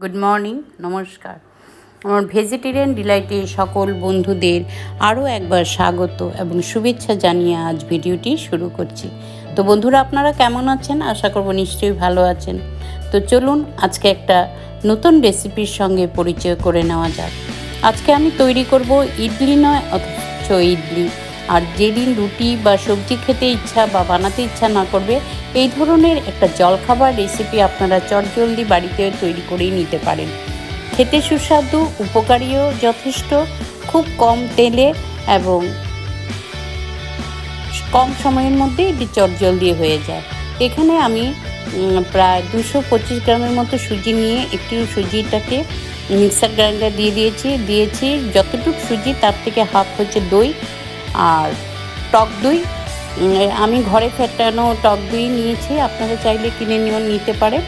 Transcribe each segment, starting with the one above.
Good morning নমস্কার। আমার vegetarian ডিলাইটে সকল বন্ধুদের আরও একবার স্বাগত এবং শুভেচ্ছা জানিয়ে আজ ভিডিওটি শুরু করছি। তো বন্ধুরা, আপনারা কেমন আছেন? আশা করব নিশ্চয়ই ভালো আছেন। তো চলুন আজকে একটা নতুন রেসিপির সঙ্গে পরিচয় করে নেওয়া যাক। আজকে আমি তৈরি করব ইডলি নয়, অথচ ইডলি। আর যেদিন রুটি বা সবজি খেতে ইচ্ছা বা বানাতে ইচ্ছা না করবে, এই ধরনের একটা জলখাবার রেসিপি আপনারা চটজলদি বাড়িতে তৈরি করেই নিতে পারেন। খেতে সুস্বাদু, উপকারীও যথেষ্ট, খুব কম তেলে এবং কম সময়ের মধ্যে এটি চটজলদি হয়ে যায়। এখানে আমি প্রায় দুশো পঁচিশ গ্রামের মতো সুজি নিয়ে একটু সুজিটাকে মিক্সার গ্রাইন্ডার দিয়ে দিয়েছি। দিয়েছি, যতটুকু সুজি তার থেকে হাফ হচ্ছে দই আর টক দই আমি ঘরে ফেটানো টক দই নিয়েছি, আপনারা চাইলে কিনে নিয়েও নিতে পারেন।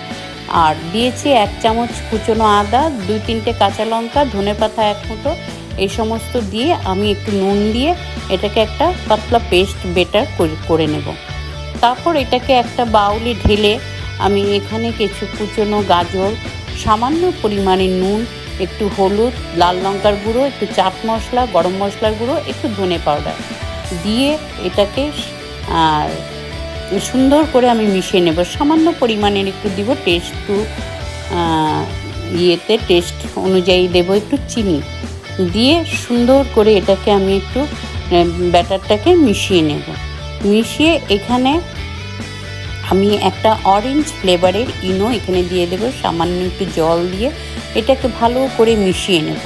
আর দিয়েছি এক চামচ কুচনো আদা, দুই তিনটে কাঁচা লঙ্কা, ধনে পাতা এক মুঠো, এই সমস্ত দিয়ে আমি একটু নুন দিয়ে এটাকে একটা পাতলা পেস্ট বেটার করে নেব। তারপর এটাকে একটা বাউলে ঢেলে আমি এখানে কিছু কুচনো গাজর, সামান্য পরিমাণে নুন একটু হলুদ, লাল লঙ্কার গুঁড়ো, একটু চাট মশলা, গরম মশলার গুঁড়ো, একটু ধনে পাউডার। দিয়ে এটাকে আর সুন্দর করে আমি মিশিয়ে নেব। সামান্য পরিমাণের একটু দিব টেস্ট ইয়েতে টেস্ট অনুযায়ী দেব একটু চিনি। দিয়ে সুন্দর করে এটাকে আমি একটু ব্যাটারটাকে মিশিয়ে নেব। মিশিয়ে এখানে আমি একটা অরেঞ্জ ফ্লেভারের ইনো এখানে দিয়ে দেবো, সামান্য একটু জল দিয়ে। এটাকে ভালো করে মিশিয়ে নেব।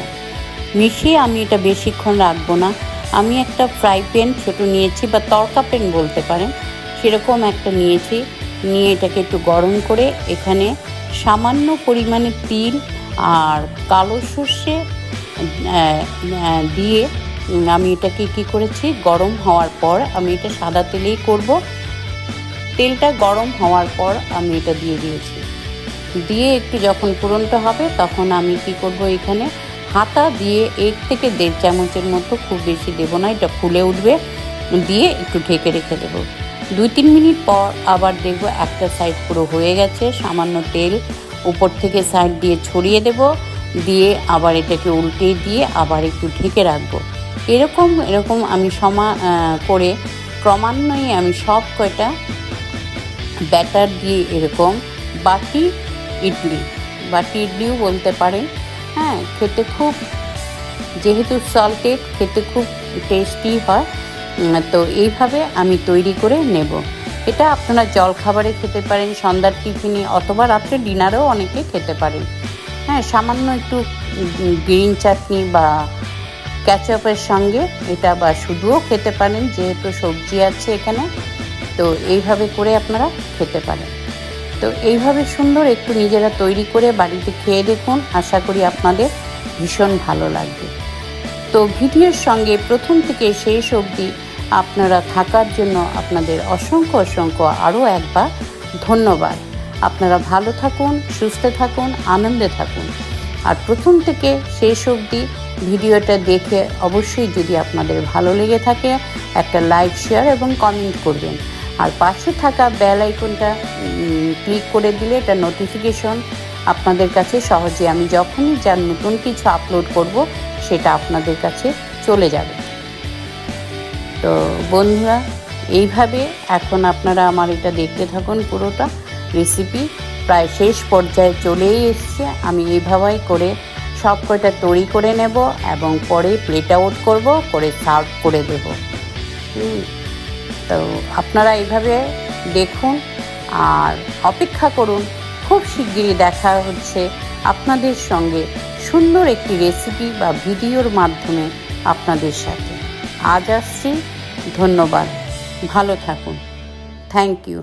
মিশিয়ে আমি এটা বেশিক্ষণ রাখব না। আমি একটা ফ্রাই প্যান ছোটো নিয়েছি, বা তরকা প্যান বলতে পারেন, সেরকম একটা নিয়েছি। নিয়ে এটাকে একটু গরম করে এখানে সামান্য পরিমাণে তিল আর কালো সর্ষে দিয়ে আমি এটাকে কি করেছি, গরম হওয়ার পর আমি এটা সাদা তেলেই করব। তেলটা গরম হওয়ার পর আমি এটা দিয়ে দিয়েছি। দিয়ে একটু যখন পূরণটা হবে, তখন আমি কি করব এখানে হাতা দিয়ে এক থেকে দেড় চামচের মতো খুব বেশি দেবো না, এটা ফুলে উঠবে। দিয়ে একটু ঢেকে রেখে দেবো। দুই তিন মিনিট পর আবার দেখব একটা সাইড পুরো হয়ে গেছে, সামান্য তেল উপর থেকে সাইড দিয়ে ছড়িয়ে দেব। দিয়ে আবার এটাকে উল্টে দিয়ে আবার একটু ঢেকে রাখব। এরকম এরকম আমি সমা করে ক্রমান্বয়ে আমি সব কয়টা ব্যাটার দিয়ে এরকম বাটি ইডলি। বাটি ইডলিও বলতে পারেন। হ্যাঁ খেতে খুব, যেহেতু সল্টেড খেতে খুব টেস্টি হয় তো এইভাবে আমি তৈরি করে নেব। এটা আপনারা জল খাবারে খেতে পারেন, সন্ধ্যার টিফিনে অথবা রাত্রে ডিনারেও অনেকে খেতে পারেন। হ্যাঁ সামান্য একটু গ্রিন চাটনি বা ক্যাচআপের সঙ্গে এটা বা শুধুও খেতে পারেন, যেহেতু সবজি আছে এখানে। তো এইভাবে করে আপনারা খেতে পারেন। তো এইভাবে সুন্দর একটু নিজেরা তৈরি করে বাড়িতে খেয়ে দেখুন। আশা করি আপনাদের ভীষণ ভালো লাগবে। তো ভিডিওর সঙ্গে প্রথম থেকে শেষ অবধি আপনারা থাকার জন্য আপনাদের অসংখ্য অসংখ্য আরও একবার ধন্যবাদ। আপনারা ভালো থাকুন, সুস্থ থাকুন, আনন্দে থাকুন। আর প্রথম থেকে শেষ অবধি ভিডিওটা দেখে অবশ্যই যদি আপনাদের ভালো লেগে থাকে, একটা লাইক, শেয়ার এবং কমেন্ট করবেন। আর পাশে থাকা বেল আইকনটা ক্লিক করে দিলে এটা নোটিফিকেশন আপনাদের কাছে সহজে আমি যখনই যার নতুন কিছু আপলোড করব, সেটা আপনাদের কাছে চলে যাবে। তো বন্ধুরা, এইভাবে এখন আপনারা আমার এটা দেখতে থাকুন পুরোটা রেসিপি প্রায় শেষ পর্যায়ে চলেই এসছে। আমি এইভাবেই করে সব কয়টা তৈরি করে নেব এবং পরে প্লেট আউট করব, করে সার্ভ করে দেব। তো আপনারা এইভাবে দেখুন আর অপেক্ষা করুন, খুব শিগগিরই দেখা হচ্ছে আপনাদের সঙ্গে সুন্দর একটি রেসিপি বা ভিডিওর মাধ্যমে আপনাদের সাথে। আজ আসছি, ধন্যবাদ, ভালো থাকুন। Thank you